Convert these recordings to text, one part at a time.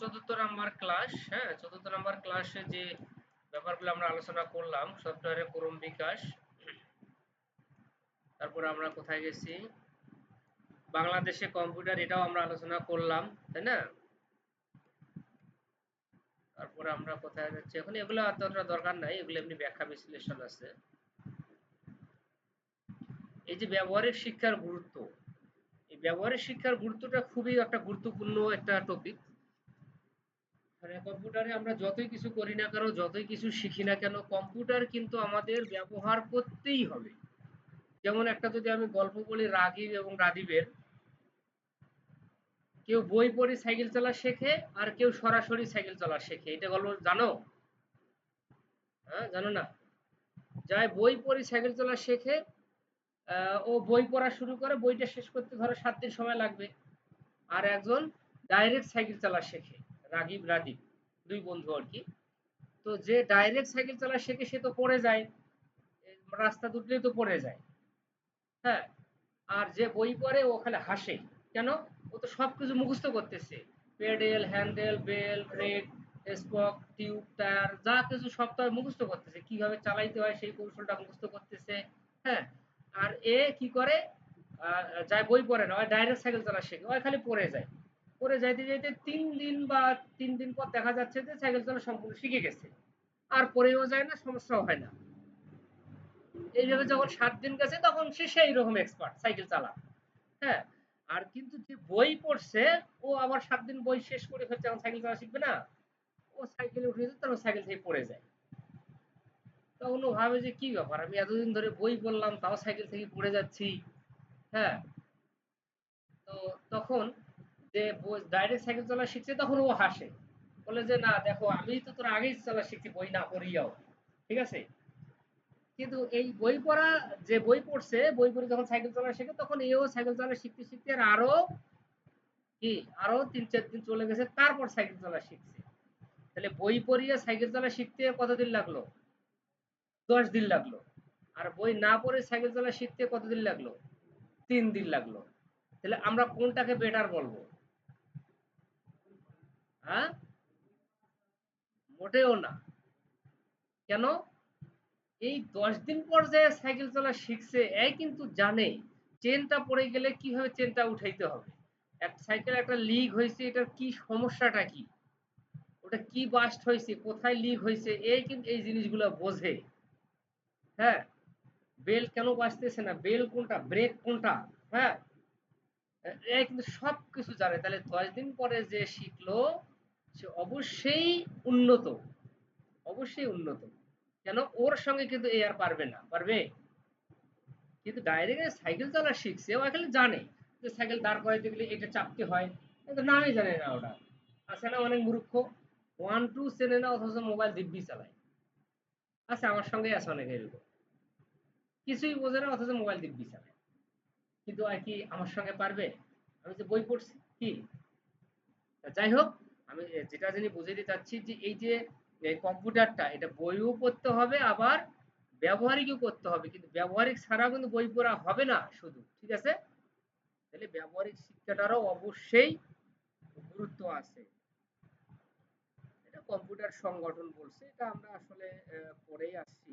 চতুর্থ number class হ্যাঁ চতুর্থ নাম্বার ক্লাসে যে ব্যাপারগুলো আমরা আলোচনা করলাম সফটওয়্যারের ক্রম বিকাশ আমরা কোথায় গেছি? বাংলাদেশে কম্পিউটার এটাও আমরা আলোচনা করলাম, তাই না? তারপরে আমরা কোথায় যাচ্ছি? এখন এগুলো অতটা দরকার নাই, এগুলো এমনি ব্যাখ্যা বিশ্লেষণ আছে। এই যে ব্যবহারিক শিক্ষার গুরুত্ব, এই ব্যবহারিক শিক্ষার গুরুত্বটা খুবই একটা গুরুত্বপূর্ণ একটা টপিক মানে কম্পিউটারে আমরা যতই কিছু করি না কেন, যতই কিছু শিখি না কেন, কম্পিউটার কিন্তু আমাদের ব্যবহার করতেই হবে। যেমন একটা যদি আমি গল্প বলি রাগিব এবং রাদীবের, কেউ বই পড়ে সাইকেল চালা শেখে আর কেউ সরাসরি সাইকেল চালা শেখে। এটা গল্প জানো? হ্যাঁ জানো না? যাই বই পড়ে সাইকেল চালা শেখে ও বই পড়া শুরু করে, বইটা শেষ করতে ধরো সাত দিন সময় লাগবে। আর একজন ডাইরেক্ট সাইকেল চালা শেখে। রাগিব রাদীপ দুই বন্ধু আর কি। তো যে ডাইরেক্ট সাইকেল চালা শেখে সে তো পড়ে যায়, রাস্তা দুটলেই তো পড়ে যায়। হ্যাঁ আর যে বই পড়ে ওখানে হাসে। কেন? ও তো সবকিছু মুখস্থ করতেছে। Pedal, handle, bell, brake, spoke, tube, tyre, যা কিছু সব তো মুখস্থ করতেছে। কীভাবে চালাইতে হয় সেই কৌশলটা মুখস্থ করতেছে। হ্যাঁ আর এ কি করে? যায় বই পড়ে না ডাইরেক্ট সাইকেল চালা শেখে ওই খালি পড়ে যায়। পড়ে যাইতে যাইতে তিন দিন বা তিন দিন পর দেখা যাচ্ছে যে সাইকেল চালা সম্পূর্ণ শিখে গেছে। আর পড়েও যায় না, সমস্যাও হয় না। এইভাবে যখন সাত দিন গেছে, তখন সে সেই রকম এক্সপার্ট সাইকেল চালা হ্যাঁ আর কিন্তু যে বই পড়ছে, ও আবার সাত দিন বই শেষ করে ফেলছে, এখন সাইকেল চালা শিখবে না। ও সাইকেলে উঠে যেতে তারপর সাইকেল থেকে পড়ে যায়। তখন ও ভাবে যে কি ব্যাপার, আমি এতদিন ধরে বই পড়লাম, তাও সাইকেল থেকে পড়ে যাচ্ছি। হ্যাঁ তো তখন যে ডাইরেক্ট সাইকেল চালা শিখছে, তখন ও হাসে। বলে যে, না, দেখো, আমি তো তোর আগেই চালা শিখছি, বই না পড়িয়াও। ঠিক আছে? কিন্তু এই বই পড়া, যে বই পড়ছে, বই পড়ে যখন সাইকেল চালা শেখে, তখন এও সাইকেল চালা শিখতে শিখতে আর আরও কি, আরও তিন, চার দিন চলে গেছে, তারপর সাইকেল চালা শিখছে। তাহলে বই পড়িয়ে সাইকেল চালা শিখতে কতদিন লাগল? দশ দিন লাগল। আর বই না পড়ে সাইকেল চালা শিখতে কতদিন লাগল? তিন দিন লাগল। তাহলে আমরা কোনটাকে বেটার বলব? হ্যাঁ? মোটেও না। কেন? এই দশ দিন পর যে সাইকেল শিখছে এই কিন্তু জানে চেনটা পড়ে গেলে কীভাবে চেনটা উঠাইতে হবে। এক সাইকেল একটা লিক হয়েছে, এটার কি সমস্যাটা কি? ওটা কি বাস্ট হয়েছে, কোথায় লিক হয়েছে কিন্তু এই জিনিসগুলো বোঝে। হ্যাঁ? বেল কেন বাঁচতেছে না? বেল কোনটা? ব্রেক কোনটা? হ্যাঁ? এই কিন্তু সব কিছু জানে। তাহলে দশ দিন পরে যে শিখলো সে অবশ্যই উন্নত। অবশ্যই উন্নত। কেন? ওর সঙ্গে কিন্তু এ আর পারবে না। পারবে? কিন্তু ডাইরেক্ট সাইকেল চালা শিখছে। ও এখানে জানে যে সাইকেল দাঁড় করাইতে গেলে এটা চাপতে হয়। কিন্তু নামই জানে না ওটা। আছে না অনেক মূর্খ? ওয়ান টু চেনে না, অথচ মোবাইল দিব্যি চালায়। আচ্ছা আমার সঙ্গে আছে অনেক এরকম। কিছুই বোঝে না, অথচ মোবাইল দিব্যি চালায়। কিন্তু আর কি আমার সঙ্গে পারবে? আমি যে বই পড়ছি, কি? যাই হোক আমি যেটা জানি বুঝাইতে চাচ্ছি যে এই যে কম্পিউটারটা, এটা বইও পড়তে হবে, আবার ব্যবহারিকও করতে হবে। কিন্তু ব্যবহারিক ছাড়া কিন্তু বই পড়া হবে না শুধু, ঠিক আছে? তাহলে ব্যবহারিক শিক্ষাটারও অবশ্যই গুরুত্ব আছে। এটা কম্পিউটার সংগঠন বলছে, এটা আমরা আসলে পড়েই আসছি।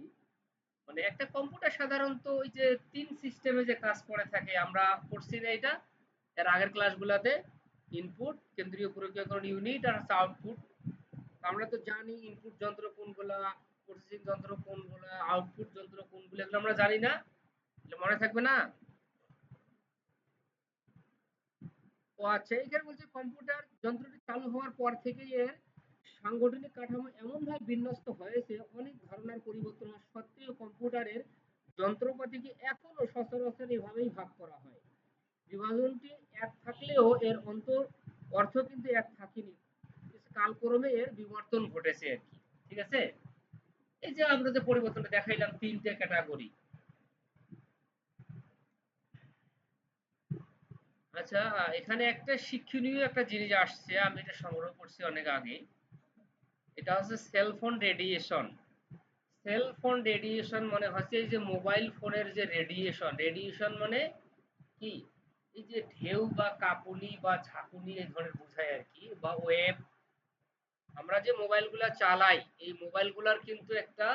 মানে একটা কম্পিউটার সাধারণত ওই যে তিন সিস্টেমে যে কাজ করে থাকে, আমরা পড়ছি না এটা, এর আগের ক্লাসগুলোতে ইনপুট কেন্দ্রীয় প্রক্রিয়াকরণ ইউনিট আর আউটপুট আমরা তো জানি ইনপুট যন্ত্র কোনগুলা প্রসেসিং যন্ত্র কোনগুলা আউটপুট যন্ত্র কোনগুলো, এগুলো আমরা জানি না। মনে থাকবে না? ও আচ্ছা এখানে বলছে কম্পিউটার যন্ত্রটি চালু হওয়ার পর থেকে এর সাংগঠনিক কাঠামো এমনভাবে বিন্যস্ত হয়েছে, অনেক ধারণার পরিবর্তন সত্ত্বেও কম্পিউটারের যন্ত্রপাতিকে এখনও সচরাচর এভাবেই ভাগ করা হয়। বিভাজনটি এক থাকলেও এর অন্তর অর্থ কিন্তু এক থাকেনি। কালক্রমে এর বিবর্তন ঘটেছে আর কি, ঠিক আছে? এই যে আমরা যে পরিবর্তনটা দেখাইলাম তিনটে ক্যাটাগরি। আচ্ছা এখানে একটা শিক্ষণীয় একটা জিনিস আসছে, আমি এটা সংগ্রহ করছি অনেক আগে। এটা হচ্ছে cell phone radiation cell phone radiation মানে হচ্ছে এই যে মোবাইল ফোনের যে রেডিয়েশন রেডিয়েশন মানে কি? এই যে ঢেউ বা কাঁপুনি বা ঝাঁকুনি এই ধরনের বোঝায় আর কি, বা ওয়েভ আমরা যে মোবাইলগুলা চালাই, এই মোবাইলগুলার কিন্তু একটা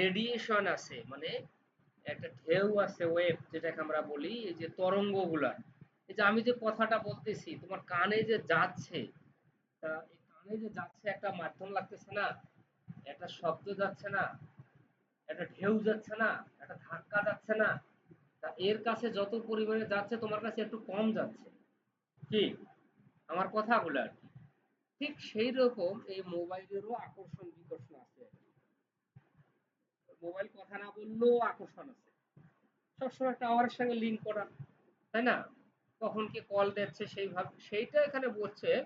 রেডিয়েশন আছে মানে একটা ঢেউ আছে ওয়েভ যেটাকে আমরা বলি, এই যে তরঙ্গগুলা। এই যে আমি যে কথাটা বলতেছি, তোমার কানে যে যাচ্ছে কানে যে যাচ্ছে একটা মাধ্যম লাগতেছে না, একটা শব্দ যাচ্ছে না, একটা ঢেউ যাচ্ছে না, একটা ধাক্কা যাচ্ছে না এর কাছে যত পরিমাণে যাচ্ছে, তোমার কাছে একটু কম যাচ্ছে। কি? আমার কথাগুলো আর কি। ঠিক সেই রকম এই মোবাইলেরও আকর্ষণ, বিকর্ষণ আছে। মোবাইল কথা না বললেও আকর্ষণ আছে। সবসময় টাওয়ারের সঙ্গে লিঙ্ক করা, তাই না? কখন কি কল দিচ্ছে সেইভাবে সেইটা এখানে বলছে,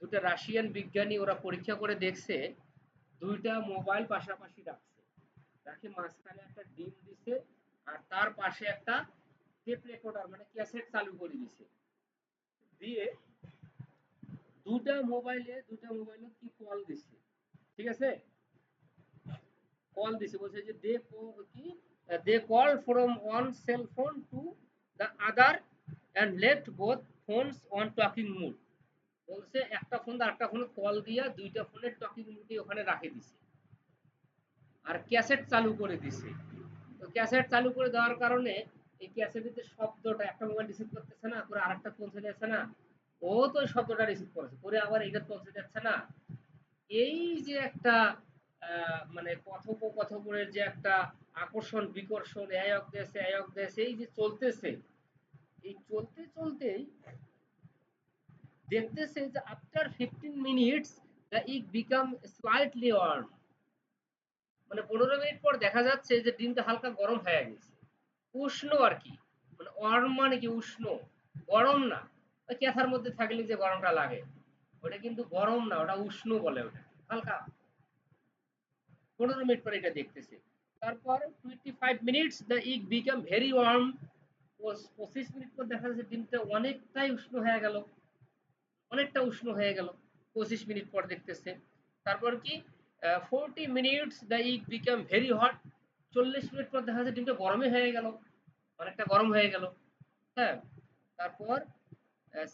দুটো রাশিয়ান বিজ্ঞানী ওরা পরীক্ষা করে দেখছে, দুইটা মোবাইল পাশাপাশি রাখছে। রাখে মাঝখানে একটা ডিম দিছে আর তার পাশে একটা টেপ রেকর্ডার মানে ক্যাসেট চালু করে দিছে। দিয়ে দুটা মোবাইলে দুটা মোবাইলে কি কল দিছে? ঠিক আছে? কল দিছে, বলছে যে দে কি? They call from one cell phone to the other and left both phones on talking mode বলছে, একটা ফোন আরেকটা ফোনে কল দিয়া দুইটা ফোনের টকিং মুডে ওখানে রাখে দিছে। আর ক্যাসেট চালু করে দিছে। তো ক্যাসেট চালু করে দেওয়ার কারণে এই ক্যাসেটের শব্দটা একটা মোবাইল রিসিভ করতেছে না করে আরেকটা পৌঁছে যাচ্ছে না। ও তো ওই শব্দটা রিসিভ করেছে করে আবার এটা পৌঁছে যাচ্ছে না। এই যে একটা মানে কথোপকথনের যে একটা আকর্ষণ, বিকর্ষণ এক দেশে এক দেশে এই যে চলতেছে, এই চলতে চলতেই দেখতেছে যে after fifteen minutes the egg become slightly warm মানে পনেরো মিনিট পর দেখা যাচ্ছে যে ডিমটা হালকা গরম হয়ে গেছে। উষ্ণ আর কি। মানে ওয়ার্ম মানে কি উষ্ণ? গরম না। ক্যাথার মধ্যে থাকলে যে গরমটা লাগে। ওটা কিন্তু গরম না, ওটা উষ্ণ বলে ওটা হালকা। পনেরো মিনিট পরে এটা দেখতেছে। তারপর twenty five minutes the egg become very warm পঁচিশ মিনিট পর দেখা যাচ্ছে ডিমটা অনেকটাই উষ্ণ হয়ে গেল। অনেকটা উষ্ণ হয়ে গেল। পঁচিশ মিনিট পর দেখতেছে। তারপর কি? Forty minutes the egg become very hot চল্লিশ মিনিট পর দেখা যাচ্ছে ডিমটা গরমে হয়ে গেল। অনেকটা গরম হয়ে গেল। হ্যাঁ তারপর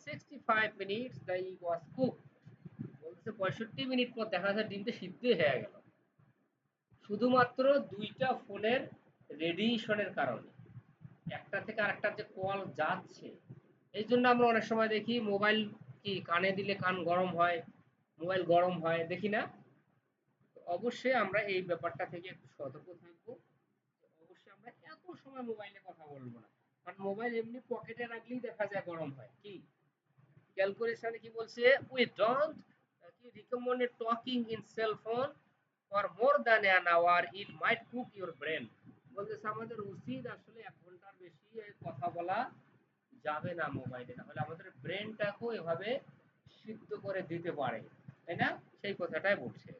sixty five minutes the egg was cook বলছে পঁয়ষট্টি মিনিট পর দেখা যায় ডিমটা সিদ্ধ হয়ে গেল। শুধুমাত্র দুইটা ফোনের রেডিয়েশনের কারণে। একটা থেকে আরেকটা যে কল যাচ্ছে। এই জন্য আমরা অনেক সময় দেখি, মোবাইল কি কানে দিলে কান গরম হয়, মোবাইল গরম হয়, দেখি না? অবশ্যই আমরা এই ব্যাপারটা থেকে একটু সতর্ক থাকব। অবশ্যই আমরা এত সময় মোবাইলে কথা বলব না। কারণ মোবাইল এমনি পকেটে রাখলেই দেখা যায় গরম হয়। কি? ক্যালকুলেশনে কি বলছে? উই ডোন্ট কি recommended talking in cell phone for more than an hour it might cook your brain বলতেছে, আমাদের উচিত আসলে এক ঘণ্টার বেশি কথা বলা যাবে না মোবাইলে তাহলে আমাদের ব্রেনটাকেও এভাবে সিদ্ধ করে দিতে পারে। তাই না? সেই কথাটাই বলছে।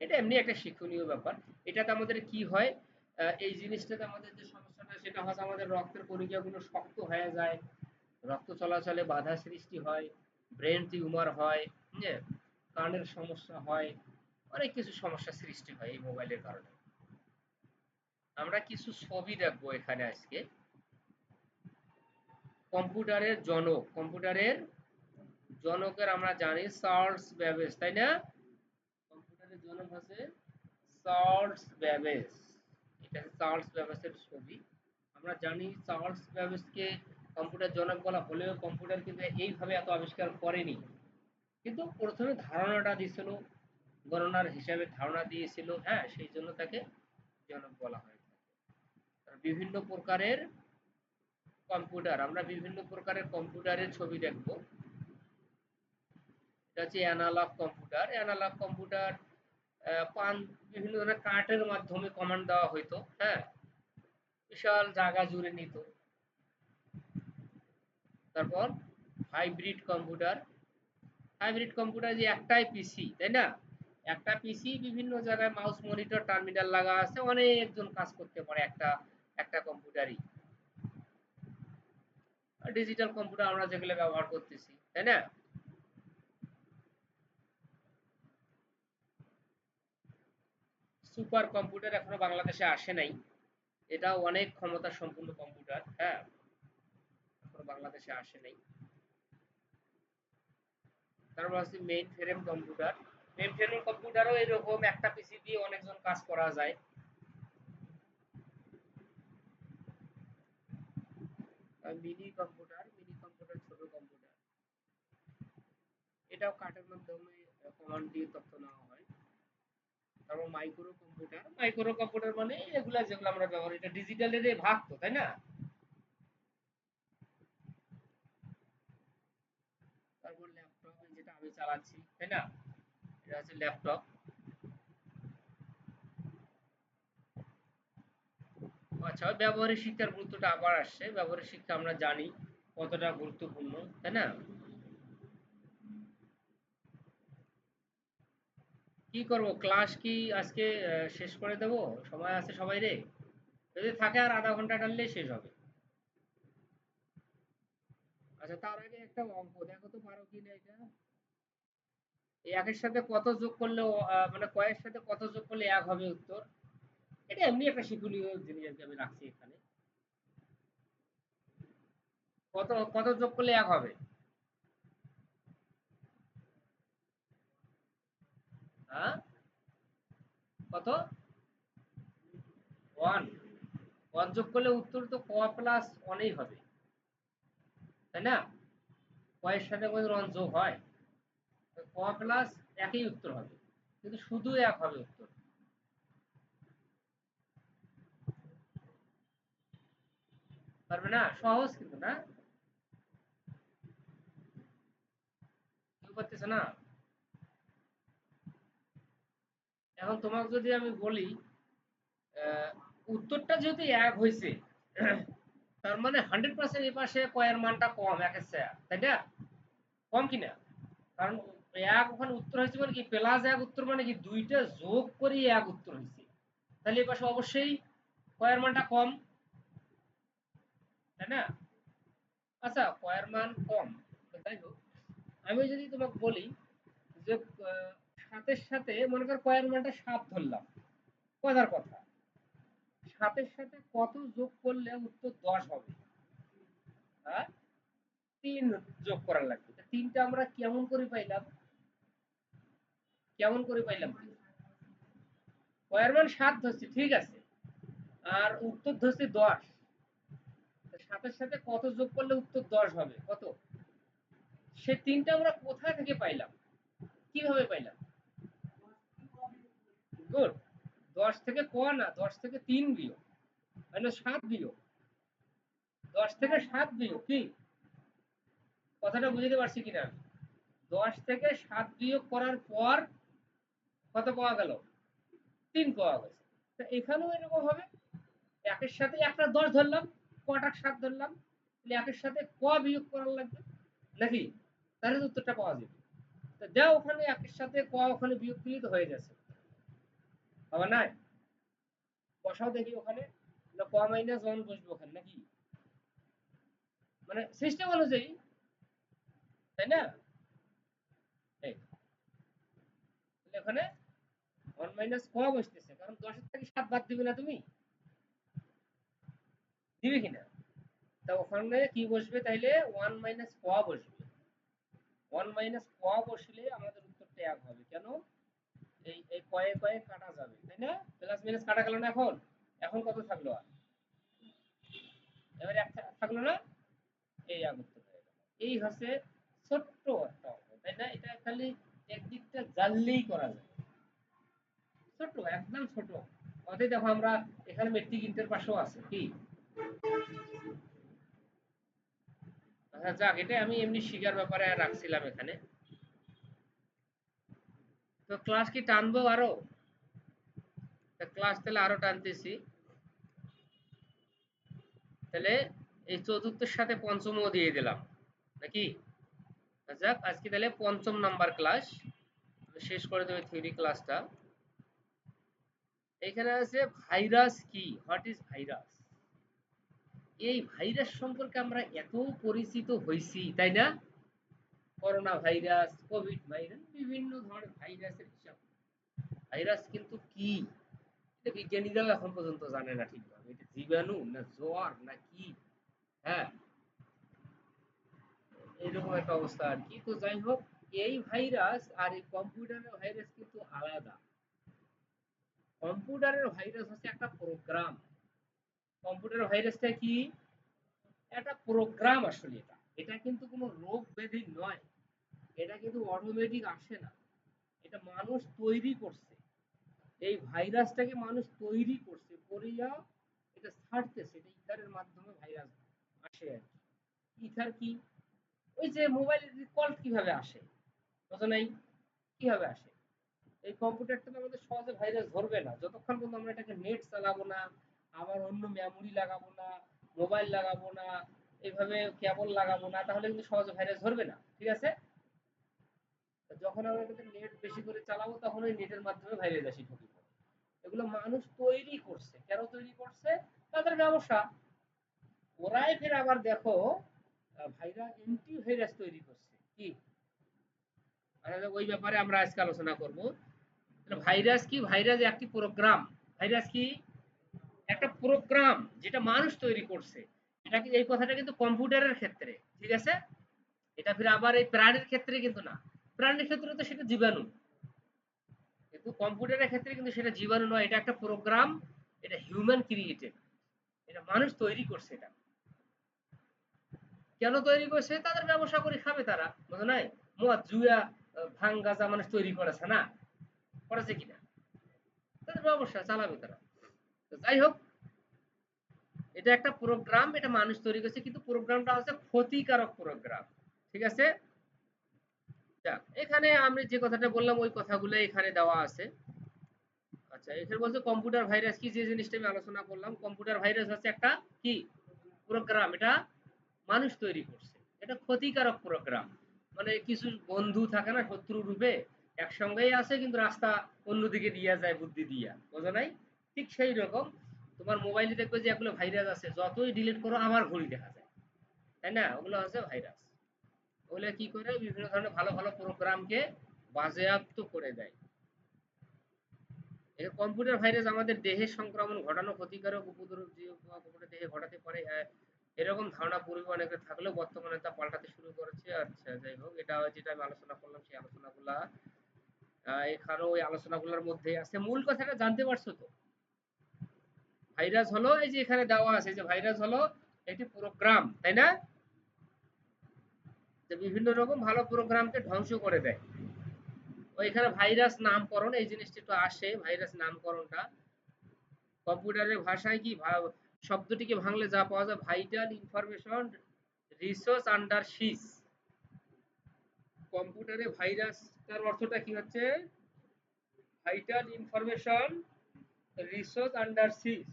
এটা এমনি একটা শিক্ষণীয় ব্যাপার। এটাতে আমাদের কি হয় এই জিনিসটাতে আমাদের যে সমস্যাটা, সেটা হচ্ছে আমাদের রক্তের কণিকাগুলো শক্ত হয়ে যায়, রক্ত চলাচলে বাধা সৃষ্টি হয়, ব্রেন টিউমার হয় হ্যাঁ কানের সমস্যা হয়, অনেক কিছু সমস্যা সৃষ্টি হয় এই মোবাইলের কারণে। আমরা কিছু ছবি দেখব এখানে আজকে। কম্পিউটারের জনক, কম্পিউটারের জনকের আমরা জানি, চার্লস ব্যাবেজ, তাই না? জনক হচ্ছে চার্লস ব্যাবেজ। এটা চার্লস ব্যাবেজের ছবি। আমরা জানি চার্লস ব্যাবেজকে কম্পিউটার জনক বলা হলেও কম্পিউটার কিন্তু এইভাবে এত আবিষ্কার করেনি। কিন্তু প্রথমে ধারণাটা দিয়েছিল, গণনার হিসাবে ধারণা দিয়েছিল হ্যাঁ সেই জন্য তাকে জনক বলা হয়। বিভিন্ন প্রকারের কম্পিউটার, আমরা বিভিন্ন প্রকারের কম্পিউটারের ছবি দেখব। এটা হচ্ছে অ্যানালগ কম্পিউটার। অ্যানালগ কম্পিউটার পান বিভিন্ন ধরনের কার্টের মাধ্যমে কমান্ড দেওয়া হইতো হ্যাঁ? বিশাল জায়গা জুড়ে নিত। তারপর হাইব্রিড কম্পিউটার হাইব্রিড কম্পিউটার যে একটাই পিসি তাই না? একটা পিসি বিভিন্ন জায়গায় মাউস মনিটর টার্মিনাল লাগা আছে, অনেকজন কাজ করতে পারে একটা একটা কম্পিউটারই ডিজিটাল কম্পিউটার আমরা যেগুলো ব্যবহার করতেছি, তাই না? সুপার কম্পিউটার এখনও বাংলাদেশে আসে নাই। এটা অনেক ক্ষমতা সম্পূর্ণ কম্পিউটার হ্যাঁ? এখনও বাংলাদেশে আসে নাই। তারপর হচ্ছে main frame computer. Main frame কম্পিউটারও এরকম একটা পিসি দিয়ে অনেকজন কাজ করা যায়। মিনি কম্পিউটার মিনি কম্পিউটার, ছোট কম্পিউটার। এটাও কার্ডের মাধ্যমে কমান্ড দিয়ে তথ্য নেওয়া হয়। তারপর মাইক্রো কম্পিউটার মাইক্রো কম্পিউটার মানে এগুলা যেগুলো আমরা ব্যবহার এটা ভাগ তো, তাই না? তারপর ল্যাপটপ যেটা আমি চালাচ্ছি, তাই না? এটা হচ্ছে ল্যাপটপ আচ্ছা ব্যবহারিক শিক্ষার গুরুত্বটা আবার আসছে। ব্যবহারিক শিক্ষা আমরা জানি কতটা গুরুত্বপূর্ণ, তাই না? কি করব? ক্লাস কি আজকে শেষ করে দেব? সময় আছে সবাই রে? যদি থাকে আর আধা ঘণ্টা টানলে শেষ হবে। আচ্ছা তার আগে একটা অঙ্ক, দেখো তো পারো কি না এটা একের সাথে কত যোগ করলে মানে কয়ের সাথে কত যোগ করলে এক হবে উত্তর? এটা এমনি একটা শিক্ষণীয় জিনিস আমি রাখছি এখানে। কত কত যোগ করলে এক হবে? হ্যাঁ? কত? ওয়ান ওয়ান যোগ করলে উত্তর তো ক প্লাস ওয়ানই হবে। তাই না? কয়ের সাথে কোনো ওয়ান যোগ হয়। ক প্লাস একই উত্তর হবে। কিন্তু শুধু এক হবে উত্তর। পারবে না? সহজ কিন্তু না? কেউ পারতেছে না? এখন তোমাকে যদি আমি বলি উত্তরটা যেহেতু এক হয়েছে তার মানে হান্ড্রেড পার্সেন্ট এ পাশে কয়ের মানটা কম, একের চেয়ে, তাই না? কম কিনা? কারণ এক ওখানে উত্তর হয়েছে মানে কি প্লাস এক উত্তর মানে কি, দুইটা যোগ করে এক উত্তর হয়েছে তাহলে এ পাশে অবশ্যই কয়ের মানটা কম, তাই না? আচ্ছা কয়ের মান কম যাই হোক। আমি যদি তোমাকে বলি যে সাতের সাথে, মনে কর কয়ের মানটা সাত ধরলাম। কথার কথা। সাতের সাথে কত যোগ করলে উত্তর দশ হবে? হ্যাঁ? তিন যোগ করার লাগবে। তিনটা আমরা কেমন করে পাইলাম? কেমন করে পাইলাম কয়ের মান সাত ধরছি, ঠিক আছে। আর উত্তর ধরছি দশ। সাতের সাথে কত যোগ করলে উত্তর দশ হবে? কত? সে তিনটা আমরা কোথা থেকে পাইলাম? কীভাবে পাইলাম? গুড দশ থেকে ক না, দশ থেকে তিন বিয়োগ মানে সাত বিয়োগ দশ থেকে সাত বিয়োগ কি? কথাটা বুঝতে পারছি কিনা? দশ থেকে সাত বিয়োগ করার পর কত পাওয়া গেল? তিন পাওয়া গেছে। তা এখানেও এরকম হবে। একের সাথে একটা দশ ধরলাম, কটার সাত ধরলাম একের সাথে ক বিয়োগ করার লাগবে? নাকি? তাহলে উত্তরটা পাওয়া যাবে। তা দেও ওখানে একের সাথে ক ওখানে বিয়োগ দিলেই তো হয়ে যাচ্ছে। হবে নাই। বসাও দেখি ওখানে। ক মাইনাস ওয়ান বসবে ওখানে, নাকি? মানে সিস্টেম অনুযায়ী, তাই না? এই ওখানে ওয়ান মাইনাস ক বসতেছে? কারণ দশের থেকে সাত বাদ দিবে না তুমি। দিবে কিনা? তা ওখানে কি বসবে তাইলে? ওয়ান মাইনাস ক বসবে। ওয়ান মাইনাস ক বসলে আমাদের উত্তরটা এক হবে। কেন? এই এই কয়ে কয়ে কাটা যাবে, তাই না? প্লাস মাইনাস কাটা গেল না এখন? এখন কত থাকল আর? এবারে থাকল না? এই এই হচ্ছে ছোট্ট একটা অঙ্ক, তাই না? এটা খালি একদিকটা জানলেই করা ছোট একদম ছোট। অতএব দেখো আমরা এখানে মেট্রিক ইন্টার আছে, কি? আচ্ছা যাক এটা আমি এমনি শিকার ব্যাপারে রাখছিলাম এখানে। তো ক্লাস কি টানবো আরও? ক্লাস তাহলে আরও টানতেছি। তাহলে এই চতুর্থের সাথে পঞ্চমও দিয়ে দিলাম। নাকি? যাক, আজকে তাহলে পঞ্চম নাম্বার ক্লাস শেষ করে দেবে থিওরি ক্লাসটা এখানে আছে ভাইরাস কি? হোয়াট ইজ ভাইরাস এই ভাইরাস সম্পর্কে আমরা এত পরিচিত হইছি, তাই না? করোনা ভাইরাস কোভিড ভাইরাস, বিভিন্ন ধরনের ভাইরাসের হিসাব। ভাইরাস কিন্তু কি? এটা এখন পর্যন্ত জানে না ঠিকভাবে এটা জীবাণু না জ্বর না কি? হ্যাঁ? এরকম একটা অবস্থা আর কি। তো যাই হোক, এই ভাইরাস আর এই কম্পিউটারের ভাইরাস কিন্তু আলাদা। কম্পিউটারের ভাইরাস হচ্ছে একটা প্রোগ্রাম কম্পিউটারের ভাইরাসটা কি? একটা প্রোগ্রাম আসলে এটা। এটা কিন্তু কোনো রোগ ব্যাধি নয়। এটা কিন্তু অটোমেটিক আসে না। এটা মানুষ তৈরি করছে। এই ভাইরাসটাকে মানুষ তৈরি করছে করিয়া এটা ছাড়তেছে, এটা ইথারের মাধ্যমে ভাইরাস আসে আর কি। ইথার কি? ওই যে মোবাইলের কল কীভাবে আসে? বোঝো নাই কীভাবে আসে? এই কম্পিউটারটা তো আমাদের সহজে ভাইরাস ধরবে না। যতক্ষণ পর্যন্ত আমরা এটাকে নেট চালাবো না, আবার অন্য মেমোরি লাগাবো না মোবাইল লাগাবো না এইভাবে কেবল লাগাবো না, তাহলে কিন্তু সহজে ভাইরাস ধরবে না, ঠিক আছে? যখন আমরা এটাতে নেট বেশি করে চালাবো, তখন ওই নেটের মাধ্যমে ভাইরাস আসি ঢুকে এগুলো মানুষ তৈরি করছে। কেন তৈরি করছে? তাদের ব্যবসা। ওরাই ফের আবার দেখো ভাইরাস এন্টি ভাইরাস তৈরি করছে। কি? তাহলে ওই ব্যাপারে আমরা আজকে আলোচনা করব। ভাইরাস কি? ভাইরাস একটি প্রোগ্রাম ভাইরাস কি? একটা প্রোগ্রাম যেটা মানুষ তৈরি করছে। এটা কি এই কথাটা কিন্তু কম্পিউটারের ক্ষেত্রে, ঠিক আছে? এটা ফির আবার এই প্রাণীর ক্ষেত্রে কিন্তু না। প্রাণীর ক্ষেত্রে তো সেটা জীবাণু। কিন্তু কম্পিউটারের ক্ষেত্রে কিন্তু সেটা জীবাণু নয়, এটা একটা প্রোগ্রাম এটা হিউম্যান ক্রিয়েটেড এটা মানুষ তৈরি করছে এটা। কেন তৈরি করছে? তাদের ব্যবসা করে খাবে তারা, বুঝো নাই? মদ, জুয়া ভাং গাঁজা মানুষ তৈরি করেছে, না? করেছে কিনা? তাদের ব্যবসা চালাবে তারা। যাই হোক এটা একটা প্রোগ্রাম এটা মানুষ তৈরি করছে, কিন্তু প্রোগ্রামটা হচ্ছে ক্ষতিকারক প্রোগ্রাম ঠিক আছে? এখানে আমি যে কথাটা বললাম, ওই কথাগুলো এখানে দেওয়া আছে। আচ্ছা এখানে বলছে কম্পিউটার ভাইরাস কি, যে জিনিসটা আমি আলোচনা করলাম কম্পিউটার ভাইরাস হচ্ছে একটা কি? প্রোগ্রাম এটা মানুষ তৈরি করছে। এটা ক্ষতিকারক প্রোগ্রাম মানে কিছু বন্ধু থাকে না, শত্রু রূপে একসঙ্গেই আছে, কিন্তু রাস্তা অন্যদিকে দিয়া যায় বুদ্ধি দিয়া। বোঝা নাই? ঠিক সেই রকম। তোমার মোবাইলে দেখবে যে এগুলো ভাইরাস আছে, যতই ডিলিট করো, আবার ঘড়ি দেখা যায়। তাই না? ওগুলো হচ্ছে ভাইরাস ওগুলো কি করে? বিভিন্ন ধরনের ভালো ভালো প্রোগ্রামকে বাজেয়াপ্ত করে দেয়। এই কম্পিউটার ভাইরাস আমাদের দেহে সংক্রমণ ঘটানো ক্ষতিকারক, উপদ্রব কম্পিউটার দেহে ঘটাতে পারে এরকম ধারণা পূর্বে অনেকের থাকলেও বর্তমানে তা পাল্টাতে শুরু করেছে। আচ্ছা যাই হোক, এটা যেটা আমি আলোচনা করলাম, সেই আলোচনাগুলা এখানেও ওই আলোচনাগুলোর মধ্যে আছে। মূল কথাটা জানতে পারছ তো? ভাইরাস হলো, এই যে এখানে দেওয়া আছে যে ভাইরাস হলো একটি প্রোগ্রাম তাই না? যে বিভিন্ন রকম ভালো প্রোগ্রামকে ধ্বংস করে দেয়। ওইখানে ভাইরাস নামকরণ, এই জিনিসটা একটু আসে, ভাইরাস নামকরণটা। কম্পিউটারের ভাষায় কি শব্দটিকে ভাঙলে যা পাওয়া যায় vital information resource under siege কম্পিউটারে ভাইরাস, তার অর্থটা কি হচ্ছে? Vital information resource under siege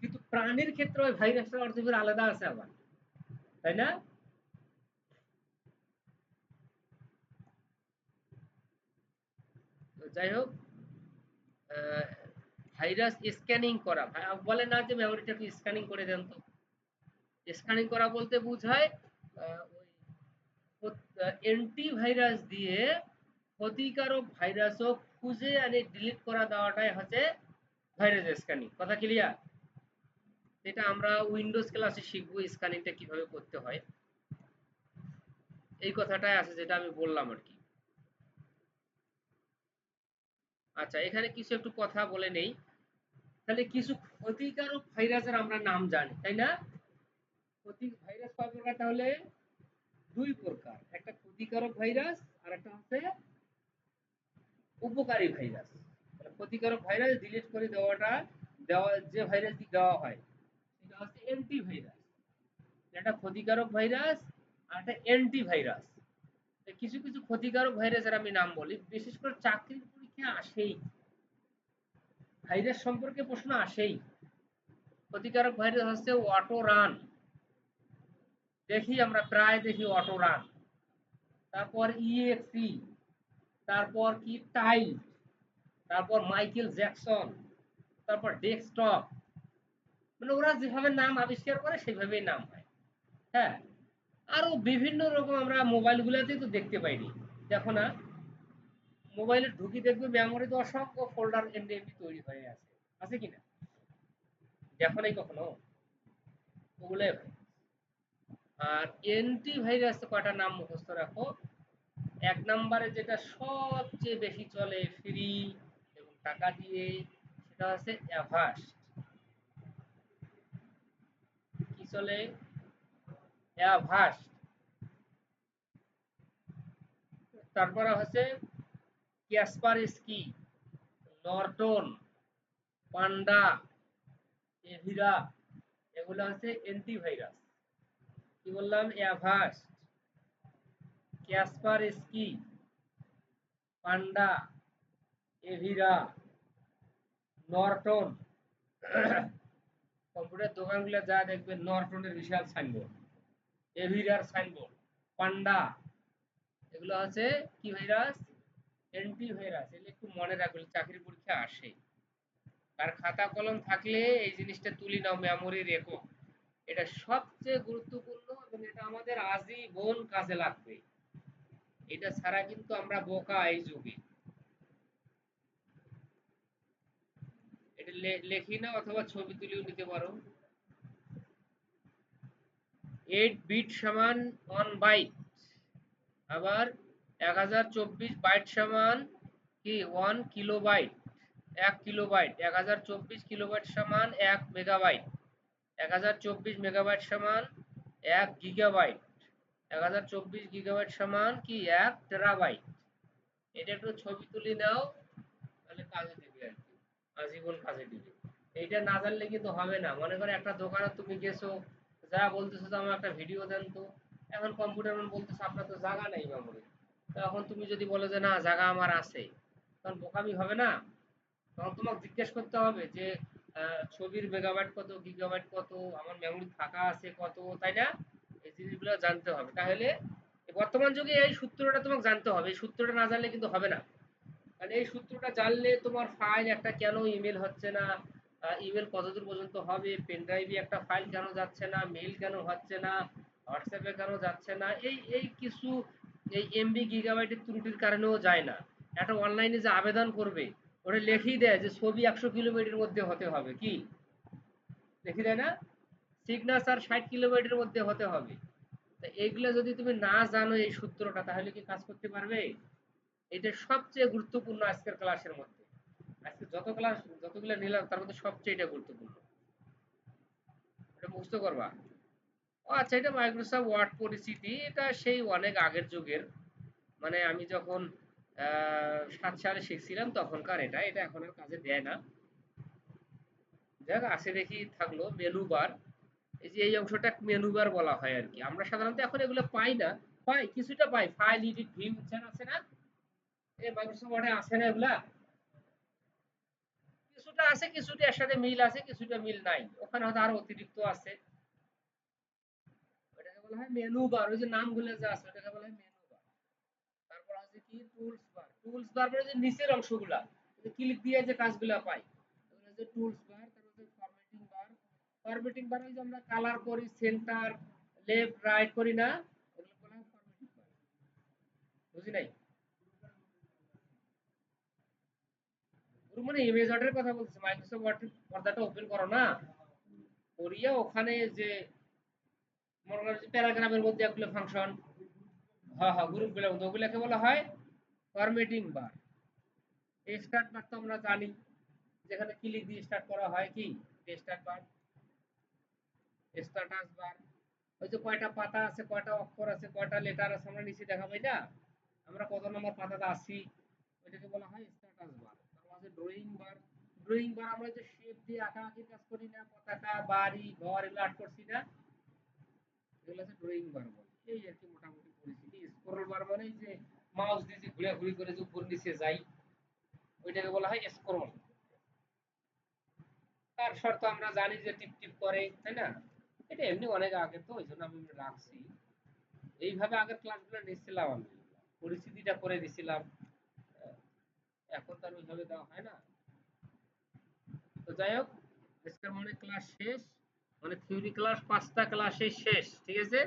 কিন্তু প্রাণীর ক্ষেত্রে ওই ভাইরাসটার অর্থ ফের আলাদা আছে আবার। তাই না? যাই হোক ভাইরাস স্ক্যানিং করা। বলে না যে মেমোরিটা একটু স্ক্যানিং করে দেন তো। স্ক্যানিং করা বলতে বোঝায় ওই অ্যান্টি ভাইরাস দিয়ে ক্ষতিকারক ভাইরাসও খুঁজে আনে ডিলিট করা দেওয়াটাই হচ্ছে ভাইরাস স্ক্যানিং কথা ক্লিয়ার এটা আমরা উইন্ডোজ ক্লাসে শিখব স্ক্যানিংটা কীভাবে করতে হয়। এই কথাটাই আছে যেটা আমি বললাম আর কি। আচ্ছা এখানে কিছু একটু কথা বলে নেই। তাহলে কিছু ক্ষতিকারক ভাইরাসের আমরা নাম জানি, তাই না? ক্ষতি ভাইরাস কয় প্রকার তাহলে দুই প্রকার, একটা ক্ষতিকারক ভাইরাস আর একটা হচ্ছে উপকারী ভাইরাস ক্ষতিকারক ভাইরাস ডিলিট করে দেওয়াটা, দেওয়া, যে ভাইরাস দেওয়া হয় সেটা হচ্ছে অ্যান্টি ক্ষতিকারক ভাইরাস আর একটা কিছু কিছু ক্ষতিকারক ভাইরাসের আমি নাম বলি, বিশেষ করে চাকরির পরীক্ষা আসেই। ভাইরাস সম্পর্কে প্রশ্ন আসেই। ক্ষতিকারক ভাইরাস হচ্ছে অটো রান দেখি আমরা, প্রায় দেখি অটো রান তারপর ইএক্সি তারপর কি টাইল তারপর মাইকেল জ্যাকসন তারপর ডেস্কটপ মানে ওরা যেভাবে নাম আবিষ্কার করে, সেভাবেই নাম হয়। হ্যাঁ? আরও বিভিন্ন রকম আমরা মোবাইল গুলাতে তো দেখতে পাইনি। দেখো না মোবাইলে ঢুকি দেখবে মেমোরি তো অসংখ্য ফোল্ডার এমনি তৈরি হয়ে আছে। আছে কিনা? দেখো নাই কখনো? ওগুলাই ভাই আর এন্টি ভাইরাস কয়টা নাম মুখস্থ রাখো? এক নম্বরে যেটা সবচেয়ে বেশি চলে ফ্রি এবং টাকা দিয়ে, সেটা হচ্ছে অ্যাভাস্ট কি চলে। অ্যাভাস্ট তারপরে হচ্ছে ক্যাসপারস্কি নর্টন, পান্ডা, এভিরা, এগুলো হচ্ছে অ্যান্টিভাইরাস। কি বললাম? Avast Kaspersky Panda, Avira, Norton. Computer দোকানগুলো যা দেখবেন নর্টনের বিশাল সাইনবোর্ড এভিরার সাইনবোর্ড পান্ডা, এগুলো হচ্ছে কি ভাইরাস? অ্যান্টি ভাইরাস, এগুলো একটু মনে রাখবেন চাকরি পরীক্ষা আসে। আর খাতা কলম থাকলে এই জিনিসটা তুলি নাও মেমোরি রেখো। এটা সবচেয়ে গুরুত্বপূর্ণ এবং এটা আমাদের আজীবন কাজে লাগবে। এটা ছাড়া কিন্তু আমরা বোকা এই যুগে। এটা লেখি না অথবা ছবি তুলেও নিতে পারো। এইট বিট সমান ওয়ান বাইট আবার এক হাজার চব্বিশ বাইট সমান কি? ওয়ান কিলোবাইট এক কিলোবাইট এক হাজার চব্বিশ কিলোবাইট সমান এক মেগাবাইট এক হাজার চব্বিশ মেগাবাইট সমান এক গিগাবাইট এক হাজার চব্বিশ গিগাবাইট সমান কি? এক টেরাবাইট এটা একটু ছবি তুলে নাও, তাহলে কাজে আজীবন কাজে দিবে। এইটা না জানলে কিন্তু হবে না। মনে করো একটা দোকানে তুমি গেছো, যা বলতেছো তো আমার একটা ভিডিও দেন তো। এখন কম্পিউটার ম্যান বলতেছে, আপনার তো জায়গা নেই মেমোরি এখন তুমি যদি বলো যে, না, জায়গা আমার আছে, তখন বোকামি হবে না? তখন তোমাকে জিজ্ঞেস করতে হবে যে ছবির মেগাবাইট কত গিগাবাইট কত, আমার মেমোরি ফাঁকা আছে কত? তাই না? এই জিনিসগুলো জানতে হবে। তাহলে বর্তমান যুগে এই সূত্রটা তোমাকে জানতে হবে। এই সূত্রটা না জানলে কিন্তু হবে না। কারণ এই সূত্রটা জানলে তোমার ফাইল একটা কেন ইমেল হচ্ছে না? ইমেল কতদূর পর্যন্ত হবে? পেন ড্রাইভে একটা ফাইল কেন যাচ্ছে না? মেল কেন হচ্ছে না? হোয়াটসঅ্যাপে কেন যাচ্ছে না? এই এই কিছু এই এমবি গিগাবাইটের ত্রুটির কারণেও যায় না। একটা অনলাইনে যে আবেদন করবে, ওটা লেখেই দেয় যে ছবি একশো কিলোমিটার মধ্যে হতে হবে। কি? লিখে দেয় না? সিগনেচার ষাট কিলোমিটারের মধ্যে হতে হবে। তা এইগুলো যদি তুমি না জানো এই সূত্রটা, তাহলে কি কাজ করতে পারবে? এটা সবচেয়ে গুরুত্বপূর্ণ আজকের ক্লাসের মধ্যে। আজকে যত ক্লাস, যতগুলো নিলাম, তার মধ্যে সবচেয়ে এটা গুরুত্বপূর্ণ। এটা মুখস্থ করবা? ও আচ্ছা এটা মাইক্রোসফট ওয়ার্ড পরিচিতি, এটা সেই অনেক আগের যুগের। মানে আমি যখন সাত সালে শিখছিলাম, তখনকার এটা। এটা এখন আর কাজে দেয় না। দেখ আসে দেখি, থাকল মেনু বার এই যে এই অংশটা মেনু বার বলা হয় আর কি। আমরা সাধারণত এখন এগুলো পাই না। পাই, কিছুটা পাই। ফাইল এডিট ভিউ আছে না? এই মাইক্রোসফট কিছুটা আছে কিছুটা এর সাথে মিল আছে, কিছুটা মিল নাই। ওখানে হয়তো আরও অতিরিক্ত আছে। ওটাকে বলা হয় মেনু বার ওই যে নামগুলো যা আছে ওটাকে বলা হয় মেনু বার তারপর আছে কি? টুলস বার টুলস বার মানে যে নিচের অংশগুলা ক্লিক দিয়ে যে কাজগুলা পাই। যে টুলস বার তারপর ফরম্যাটিং বার ফরম্যাটিং বার ওই যে আমরা কালার করি সেন্টার লেফট রাইট করি না ওগুলো বলা হয় ফরম্যাটিং বার বুঝি নাই? মানে ইমেজ অর্ডারের কথা বলছি মাইক্রোসফট পর্দাটা ওপেন করো না। করিয়া ওখানে যে মনে করো প্যারাগ্রাফের মধ্যে একগুলো ফাংশন হ্যাঁ হ্যাঁ গ্রুপগুলো ওগুলোকে বলা হয় ফরম্যাটিং বার স্টার্ট বার তো আমরা জানি। যেখানে ক্লিক দিয়ে স্টার্ট করা হয় কি? স্টার্ট বার স্ট্যাটাস বার ওই যে কয়টা পাতা আছে, কয়টা অক্ষর আছে, কয়টা লেটার আছে আমরা নিচে দেখা পাই না? আমরা কত নম্বর পাতাতে আছি ওইটাকে বলা হয় স্ট্যাটাস বার আছে ড্রয়িং বার ড্রয়িং বার আমরা যে শেপ দিয়ে আঁকাআঁকির কাজ করি না, পতাকা, বাড়ি, ঘর এগুলো আর্ট করছি না, এগুলো হচ্ছে ড্রয়িং বার বলে। এই আর কি মোটামুটি পরিস্থিতি। স্ক্রল বার মানে যে মাউস দিয়ে যে ঘুরে ঘুরে করে যে উপর নিচে যাই, ওইটাকে বলা হয় স্ক্রল তার শর্ত আমরা জানি যে টিপ টিপ করে, তাই না? এটা এমনি অনেক আগে তো ওই জন্য আমি রাখছি। এইভাবে আগের ক্লাসগুলো নিচ্ছিলাম আমি। পরিস্থিতিটা করে দিছিলাম। এখন তার ওইভাবে দেওয়া হয় না। তো যাই হোক, আজকের মনে ক্লাস শেষ মানে থিওরি ক্লাস পাঁচটা ক্লাসে শেষ, ঠিক আছে?